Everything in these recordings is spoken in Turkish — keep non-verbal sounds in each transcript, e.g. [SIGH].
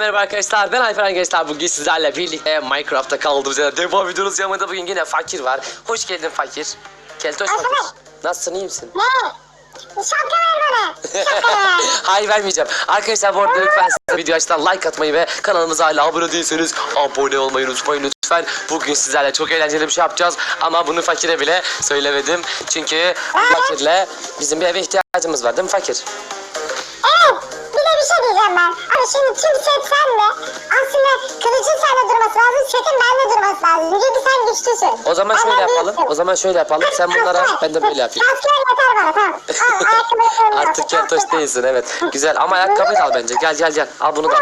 Merhaba arkadaşlar ben Alperen Gençler bugün sizlerle birlikte Minecraft'ta kaldığımız yerden devam ediyoruz. Yanımda bugün yine Fakir var. Hoş geldin Fakir. Keltoş Fakir. Nasılsın iyi misin? Ne? Şapka ver bana. Hayır vermeyeceğim. Arkadaşlar bu arada lütfen size video açıdan like atmayı ve kanalımıza hala abone değilseniz abone olmayı unutmayın lütfen. Bugün sizlerle çok eğlenceli bir şey yapacağız. Ama bunu Fakir'e bile söylemedim. Çünkü Fakir'le bizim bir eve ihtiyacımız var. Değil mi Fakir? Diyeceğim ben. Abi şimdi tüm set sende. Aslında kılıcın sende durması lazım. Setin bende durması lazım. Çünkü sen güçlüsün. O zaman Ben şöyle yapalım. büyüksün. O zaman şöyle yapalım. Sen bunlara ben de böyle yapayım. Kasklar yeter bana tamam. Al [LAUGHS] Artık Al, değilsin evet. Güzel ama ayakkabıyı da al bence. Gel gel gel. Al bunu da al.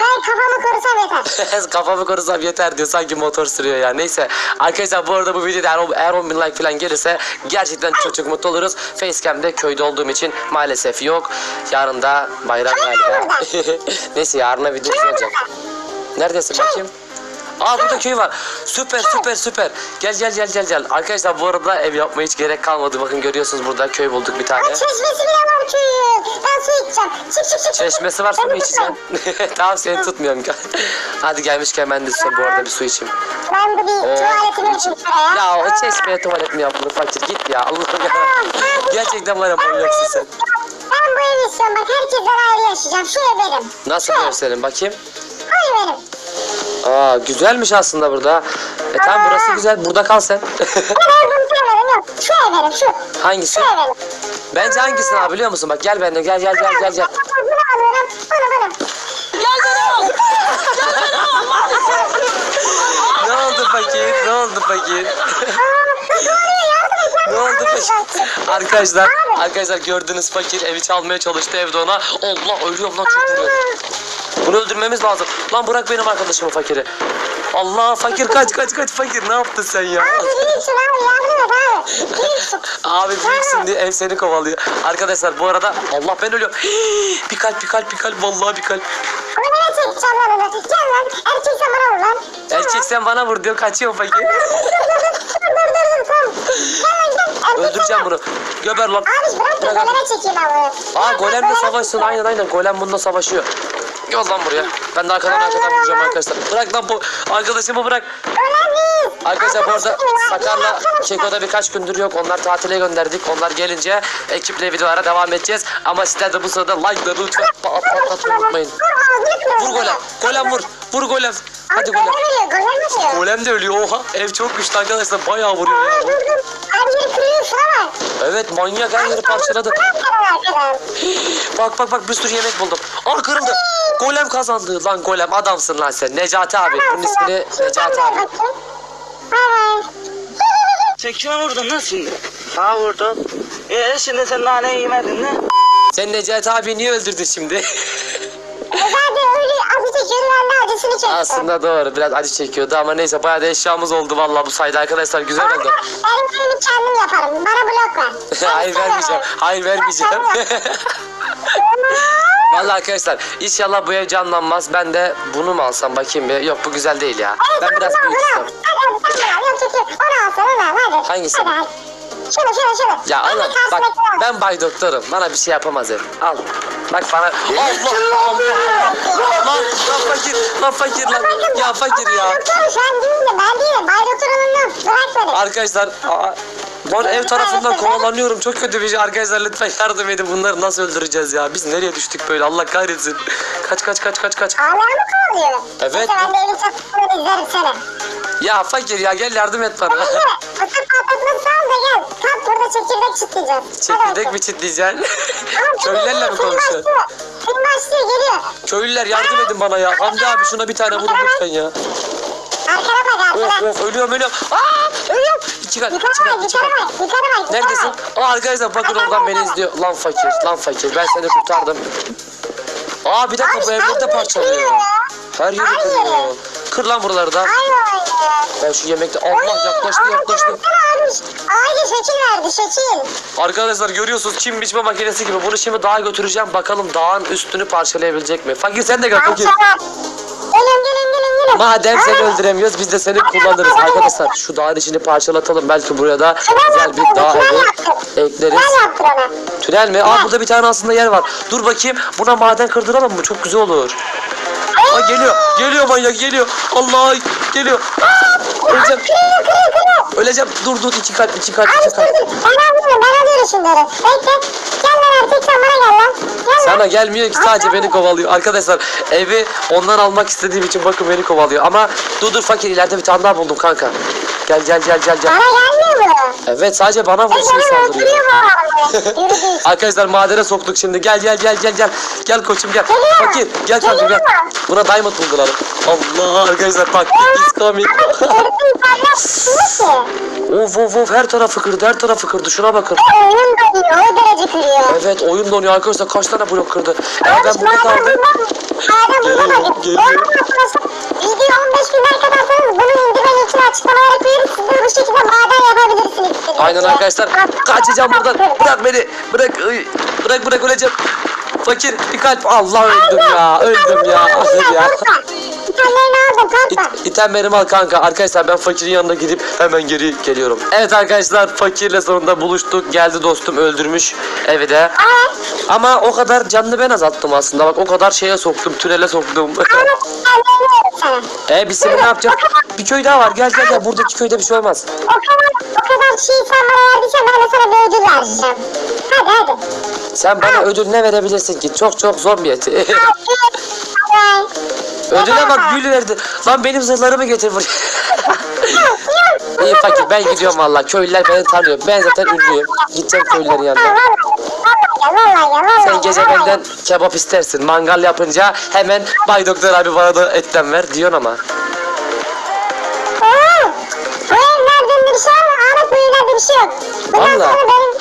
Ben kafamı korusam yeter. [LAUGHS] Kafamı korusam yeter diyor sanki motor sürüyor ya. Neyse arkadaşlar bu arada bu videoda eğer, eğer 10 bin like falan gelirse gerçekten çok çok mutlu oluruz. Facecam'de köyde olduğum için maalesef yok. Yarın da bayram galiba. [LAUGHS] Neyse yarına video gelecek. Neredesin bakayım? Aa burada köy var. Süper süper süper. Gel gel gel gel gel. Arkadaşlar bu arada ev yapmaya hiç gerek kalmadı. Bakın görüyorsunuz burada köy bulduk bir tane. Ay çeşmesi bile var köyün. Ben su içeceğim. Çık çık çık. Çeşmesi var su mu içeceksin? tamam seni tutmuyorum. [LAUGHS] Hadi gelmişken ben de size bu arada bir su içeyim. Ben bu bir Oo. tuvaletimi şuraya. Ya o çeşmeye tuvalet mi yapılır fakir git ya [LAUGHS] Allah'ım ya. Gerçekten ya manyaksın sen. Ben bu evi istiyorum. Bak ayrı yaşayacağım. Şu ev benim. Nasıl bir ev bakayım? Bu ev benim. Aa güzelmiş aslında burada. E tamam burası güzel burada kal sen. [LAUGHS] Ben bunu sevmedim yok. Şu ev benim şu. Hangisi? Şu ev benim. Bence hangisini abi biliyor musun? Bak gel benimle gel gel gel gel gel. Bunu alıyorum. Bunu bunu. Ne oldu fakir? Ne oldu fakir? Ne oldu Arkadaşlar, arkadaşlar gördüğünüz fakir evi çalmaya çalıştı evde ona. Allah ölüyorum lan çok vuruyor. Bunu öldürmemiz lazım. Lan bırak benim arkadaşımı fakiri. Allah fakir kaç kaç kaç fakir ne yaptın sen ya? Abi büyüksün [LAUGHS] abi yardım et abi. Büyüksün. Abi büyüksün diye ev seni kovalıyor. Arkadaşlar bu arada Allah ben ölüyorum. bir kalp bir kalp bir kalp vallahi bir kalp. Bunu nereye çekeceğim lan onu? Gel lan. Erkek sen bana vur lan. Erkek sen bana vur diyor kaçıyor fakir. [LAUGHS] Dur dur dur dur tamam. Gel [LAUGHS] Öldüreceğim bunu. Göber lan. Abi bırak da goleme çekeyim bunu. Aa golemle savaşsın aynen aynen golem bununla savaşıyor. Gel lan buraya. Ben de arkadan arkadan vuracağım arkadaşlar. Bırak lan bu arkadaşımı bırak. Arkadaşlar bu arada Sakar'la. Keko'da birkaç gündür yok. Onlar tatile gönderdik. Onlar gelince ekiple videolara devam edeceğiz. Ama sizler de bu sırada like'ları lütfen pat- patlatmayı unutmayın. Vur golem. Golem vur. Vur golem. Hadi Abi golem. golem de ölüyor. Oha ev çok güçlü arkadaşlar. Bayağı vuruyor ya. Her yeri kırıyor şuna bak. Evet manyak her yeri parçaladı. Bana. Bak bak bak bir sürü yemek buldum. Aa kırıldı. Golem kazandı lan golem adamsın lan sen. Necati abi. Bunun ismini Necati abi. Bay bay. Sen kime vurdun lan şimdi? Ha vurdum. Ee şimdi sen naneyi yemedin mi? Sen Necati abi niye öldürdün şimdi? [LAUGHS] Zaten öyle ben de acısını çektim. Aslında doğru biraz acı çekiyordu ama neyse bayağı da eşyamız oldu vallahi bu sayede arkadaşlar güzel oldu. Orada benim evimi kendim yaparım. Bana blok ver. [LAUGHS] Ben hayır vermeyeceğim. Hayır vermeyeceğim. [LAUGHS] Vallahi arkadaşlar inşallah bu ev canlanmaz. Ben de bunu mu alsam bakayım bir. Yok bu güzel değil ya. Evet, Ben biraz büyük istiyorum. Hadi hadi sen bunu al. Yok yok yok. Onu al sen onu al hadi. Hangisi? Hadi hadi. Şunu şunu şunu. Ya Ben Allah bak ben bay doktorum. Bana bir şey yapamaz ev. Al. Bak bana. Allah Allah Allah. Lan lan fakir. Lan fakir lan. Ya fakir ya. Bay doktor sen değilsin ben değilim. Bay doktor onunla bırak beni. Arkadaşlar aa, ben ev tarafından kovalanıyorum. Çok kötü bir şey. Arkadaşlar lütfen yardım edin. Bunları nasıl öldüreceğiz ya? Biz nereye düştük böyle? Allah kahretsin. Kaç kaç kaç kaç kaç. Hala mı kovalıyor? Evet. Ben de evin çatısını izlerim seni. Ya fakir ya gel yardım et bana. Neyse atıp patlatma sal da gel. Burada çekirdek çitleyeceğiz. Çekirdek mi çitleyeceksin? [LAUGHS] Köylülerle mi konuşuyorsun? Film başlıyor geliyor. Köylüler yardım edin bana ya. Hamdi abi şuna bir tane vurun lütfen ya. Arkana bak Of arkana. of ölüyorum ölüyorum. Aa ölüyorum. İki iki Yukarı kalp bak iki yukarı kalp. bak yukarı bak. yukarı Neredesin? bak. Aa arkadaşlar bakın oradan beni izliyor. Lan fakir lan fakir ben seni kurtardım. Aa bir dakika bu evleri de parçalıyor. Her yeri Her kırıyor. Kır lan buraları da. Ben şu yemekte Allah yaklaştı yaklaştı. Aile şekil verdi şekil. Arkadaşlar görüyorsunuz çim biçme makinesi gibi. Bunu şimdi dağa götüreceğim. Bakalım dağın üstünü parçalayabilecek mi? Fakir sen de gel fakir. Gelin gelin gelin gelin. Madem seni öldüremiyoruz biz de seni kullanırız arkadaşlar. Şu dağın içini parçalatalım. Belki buraya da güzel bir dağ evi ekleriz. Tünel mi? Aa burada bir tane aslında yer var. Dur bakayım. Buna maden kırdıralım mı? Çok güzel olur. Aa geliyor. Geliyor manyak geliyor. Allah geliyor. Öleceğim. Öleceğim. Dur dur iki kalp iki kalp Abi iki dur kalp. dur. Ben alıyorum ben alıyorum şunları. Bekle. Gel lan artık sen bana gel lan. Gel lan. Sana gelmiyor ki sadece beni kovalıyor. Arkadaşlar evi ondan almak istediğim için bakın beni kovalıyor. Ama dur dur fakir ileride bir tane daha buldum kanka. Gel gel gel gel gel. Bana gelmiyor mu? Evet sadece bana E vuruşunu canım saldırıyor. [LAUGHS] Arkadaşlar madene soktuk şimdi. Gel gel gel gel gel. Gel koçum gel. Geliyor. Fakir gel kanka gel. Buna diamond bulduralım. Allah arkadaşlar bak is coming. [LAUGHS] Of of of her tarafı kırdı her tarafı kırdı. Şuna bakın. Oyun donuyor o derece kırıyor. Evet oyun donuyor arkadaşlar kaç tane blok kırdı. Abi burada madem kaldım. bundan, madem Geliyor, video 15 bin like atarsanız Aynen arkadaşlar. Kaçacağım buradan. Bırak beni. Bırak. Bırak bırak öleceğim. Fakir bir kalp. Allah öldüm ya. Öldüm ya. Hayır ya. İt, itemlerimi al kanka. Arkadaşlar ben fakirin yanına gidip hemen geri geliyorum. Evet arkadaşlar fakirle sonunda buluştuk. Geldi dostum öldürmüş evi de. Ama o kadar canını ben azalttım aslında. Bak o kadar şeye soktum. Tünele soktum. e biz seni ne yapacağız? Bir köy daha var. Gel gel gel. Buradaki köyde bir şey olmaz. O kadar, o kadar şeyi sen bana verdiysen ben de sana bir ödül vereceğim. Hadi hadi. Sen bana ödül ne verebilirsin ki? Çok çok zombi eti. Hadi. [LAUGHS] Ödüle bak gül verdi. Lan benim zırhlarımı getir buraya. [LAUGHS] İyi fakir ben gidiyorum valla. Köylüler beni tanıyor. Ben zaten ünlüyüm. Gideceğim köylülerin yanına. Sen gece benden kebap istersin. Mangal yapınca hemen Bay Doktor abi bana da etten ver diyorsun ama. Evlerde bir şey mı? Ahmet evlerde bir şey yok. Bundan Vallahi. sonra benim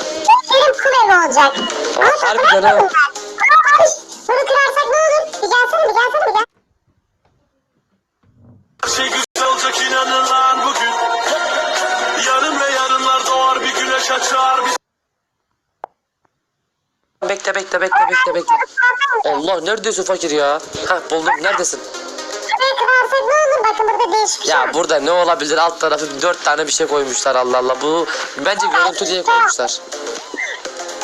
benim kul evi olacak. Ama harbiden ha. Bekle bekle bekle bekle. Allah neredesin fakir ya? Hah buldum neredesin? Burayı kırarsak ne olur? Bakın burada değişik bir şey Ya var. burada ne olabilir alt tarafı dört tane bir şey koymuşlar Allah Allah. Bu bence görüntü diye koymuşlar.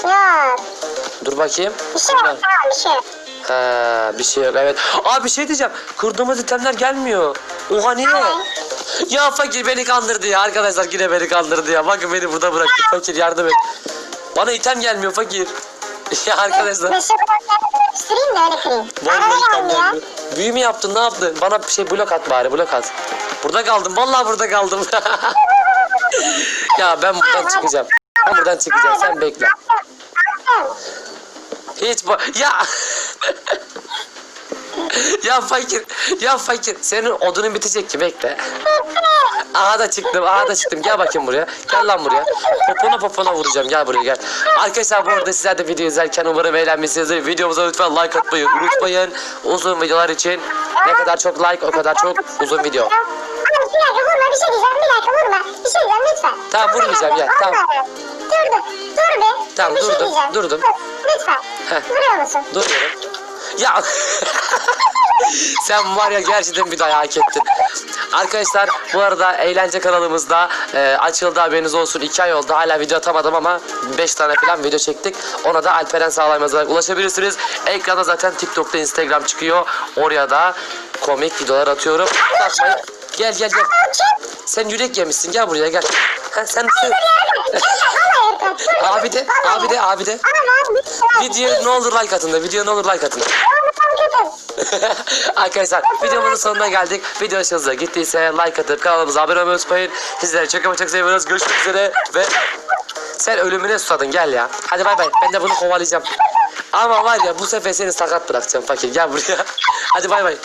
Yok. Dur bakayım. Bir şey yok. Tamam bir şey yok. Ha, bir şey yok evet. Aa bir şey diyeceğim. Kurduğumuz itemler gelmiyor. Oha niye? Ya fakir beni kandırdı ya arkadaşlar yine beni kandırdı ya. Bakın beni burada bıraktı. Fakir yardım et. Bana item gelmiyor fakir. Ya arkadaşlar. Meşe bloklarını yapıştırayım da öyle kırayım. İtem geldi ya? Büyü mü yaptın ne yaptın? Bana bir şey blok at bari blok at. Burada kaldım vallahi burada kaldım. [LAUGHS] ya ben buradan çıkacağım. Ben buradan çıkacağım sen bekle. Hiç bu... Ya... [LAUGHS] [LAUGHS] ya fakir, ya fakir. Senin odunun bitecek ki bekle. Aha da çıktım, aha da çıktım. Gel bakayım buraya. Gel lan buraya. Popona popona vuracağım. Gel buraya gel. Arkadaşlar bu arada sizler de video izlerken umarım eğlenmişsinizdir. Videomuza lütfen like atmayı unutmayın. Uzun videolar için ne kadar çok like o kadar çok uzun video. Bir dakika vurma bir şey diyeceğim bir dakika vurma. Bir şey diyeceğim lütfen. Tamam, vurmayacağım ya, tamam. Dur dur dur be. Tamam, bir şey durdum, diyeceğim. durdum. Dur, lütfen. Heh. Vuruyor musun? Dur diyorum. Ya [LAUGHS] sen var ya gerçekten bir dayak hak ettin. Arkadaşlar bu arada eğlence kanalımızda e, açıldı haberiniz olsun. 2 ay oldu hala video atamadım ama 5 tane falan video çektik. Ona da Alperen Sağlaymaz olarak ulaşabilirsiniz. Ekranda zaten TikTok'ta Instagram çıkıyor. Oraya da komik videolar atıyorum. Bakmayın. Gel gel gel. Sen yürek yemişsin gel buraya gel. Ha, sen. Abi de abi de abi de. Video ne olur like atın da video ne olur like atın. [LAUGHS] Arkadaşlar videomuzun sonuna geldik. Video hoşunuza gittiyse like atıp kanalımıza abone olmayı unutmayın. Sizleri çok ama çok seviyoruz. Görüşmek üzere ve sen ölümüne susadın gel ya. Hadi bay bay ben de bunu kovalayacağım. Ama var ya bu sefer seni sakat bırakacağım fakir gel buraya. [LAUGHS] Hadi bay bay.